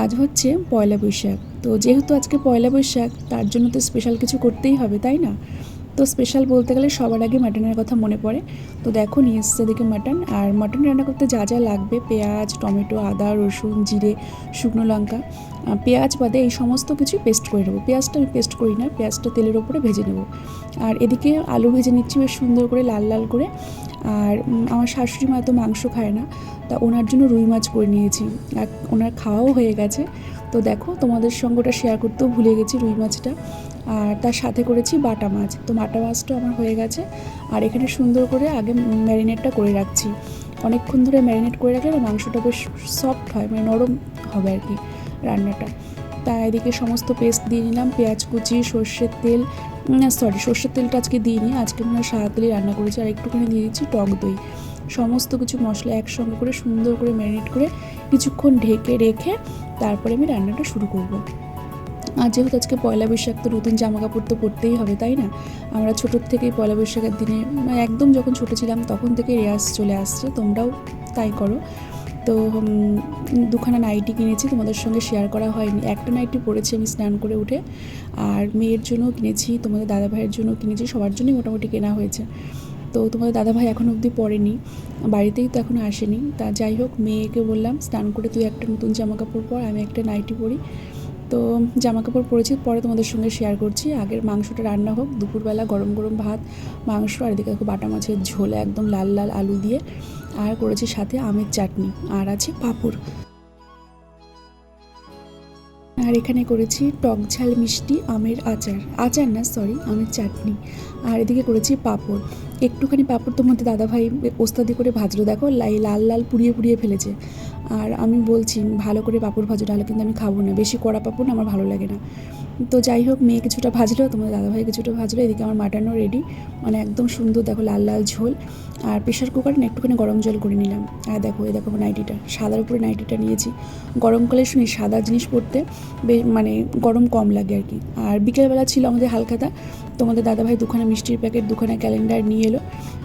আজ হচ্ছে পয়লা বৈশাখ। তো যেহেতু আজকে পয়লা বৈশাখ, তার জন্য তো স্পেশাল কিছু করতেই হবে, তাই না? তো স্পেশাল বলতে গেলে সবার আগে মাটনের কথা মনে পড়ে। তো দেখো, নিয়ে এসছে দেখে মাটন আর মাটন রান্না করতে যা যা লাগবে, পেঁয়াজ, টমেটো, আদা, রসুন, জিরে, শুকনো লঙ্কা পেঁয়াজ বাদে এই সমস্ত কিছু পেস্ট করে নেব। পেঁয়াজটা আমি পেস্ট করি না, পেঁয়াজটা তেলের ওপরে ভেজে নেব। আর এদিকে আলু ভেজে নিচ্ছি বেশ সুন্দর করে, লাল লাল করে। আর আমার শাশুড়ি মা তো মাংস খায় না, তা ওনার জন্য রুই মাছ করে নিয়েছি। আর ওনার খাওয়াও হয়ে গেছে। তো দেখো, তোমাদের সঙ্গে ওটা শেয়ার করতেও ভুলে গেছি রুই মাছটা। আর তার সাথে করেছি বাটা মাছ। তো বাটা মাছটা আমার হয়ে গেছে। আর এখানে সুন্দর করে আগে ম্যারিনেটটা করে রাখছি। অনেকক্ষণ ধরে ম্যারিনেট করে রাখলে না মাংসটা বেশ সফট হয় মানে নরম হবে আর কি রান্নাটা। তা এদিকে সমস্ত পেস্ট দিয়ে নিলাম, পেঁয়াজ কুচি, সর্ষের তেল সরি সর্ষের তেলটা আজকে দিই দিইনি, আজকে মনে হয় তেলই রান্না করেছি। আর একটুখানি দিয়ে দিচ্ছি টক দই। সমস্ত কিছু মশলা একসঙ্গে করে সুন্দর করে ম্যারিনেট করে কিছুক্ষণ ঢেকে রেখে তারপরে আমি রান্নাটা শুরু করব। আর যেহেতু আজকে পয়লা বৈশাখ, তো নতুন জামা কাপড় তো পরতেই হবে, তাই না? আমরা ছোটোর থেকেই পয়লা বৈশাখের দিনে মানে একদম যখন ছোটো ছিলাম, তখন থেকে রেয়াজ চলে আসছে। তোমরাও তাই করো। তো দুখানা নাইটি কিনেছি, তোমাদের সঙ্গে শেয়ার করা হয়নি। একটা নাইটি পরেছি আমি স্নান করে উঠে, আর মেয়ের জন্য কিনেছি, তোমাদের দাদা ভাইয়ের জন্য কিনেছি, সবার জন্যই মোটামুটি কেনা হয়েছে। তো, তোমাদের দাদা ভাই এখন অবধি পরেনি, বাড়িতেই তো এখনও আসেনি। তা যাই হোক, মেয়েকে বললাম, স্নান করে তুই একটা নতুন জামা কাপড় পর, আমি একটা নাইটি পরি। তো জামা কাপড় পরেছি, পরে তোমাদের সঙ্গে শেয়ার করছি। আগের মাংসটা রান্না হোক, দুপুরবেলা গরম গরম ভাত, মাংস, আর এদিকে বাটা মাছের ঝোল একদম লাল লাল আলু দিয়ে। আর করেছি সাথে আমের চাটনি, আর আছে পাঁপড়। আর এখানে করেছি টক ঝাল মিষ্টি আমের আচার। আচার না সরি আমের চাটনি। আর এদিকে করেছি পাঁপড়। একটুখানি পাঁপড় তো মধ্যে দাদাভাই ওস্তাদি করে ভাজলো, দেখো, লাই, লাল লাল পুড়িয়ে পুড়িয়ে ফেলেছে। আর আমি বলছি, ভালো করে পাঁপড় ভাজো তাহলে কিন্তু আমি খাব না। বেশি কড়া পাঁপড় আমার ভালো লাগে না। তো যাই হোক, মেয়ে কিছুটা ভাজলো তোমাদের দাদাভাই কিছুটা ভাজলো, এদিকে আমার মাটানো রেডি মানে একদম সুন্দর, দেখো লাল লাল ঝোল। আর প্রেশার কুকারে না একটুখানি গরম জল করে নিলাম। আর দেখো, এই দেখো নাইটিটা, সাদার উপরে নাইটিটা নিয়েছি। গরমকালে শুনি সাদা জিনিস পরতে মানে গরম কম লাগে আর কি। আর বিকেলবেলা ছিল আমাদের হালখাতা, তোমাদের দাদাভাই দুখানা মিষ্টির প্যাকেট, দুখানা ক্যালেন্ডার নিয়ে এলো।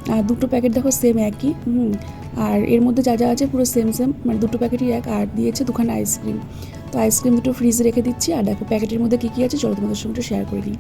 আর দুটো প্যাকেট দেখো সেম একই, হুম। আর এর মধ্যে যা যা আছে পুরো সেম সেম মানে দুটো প্যাকেটই এক, আর দিয়েছে দুখানে আইসক্রিম তো আইসক্রিম দুটো ফ্রিজে রেখে দিচ্ছি, আর দেখো প্যাকেটের মধ্যে কী কী আছে, চলো তোমাদের সঙ্গে শেয়ার করে নিই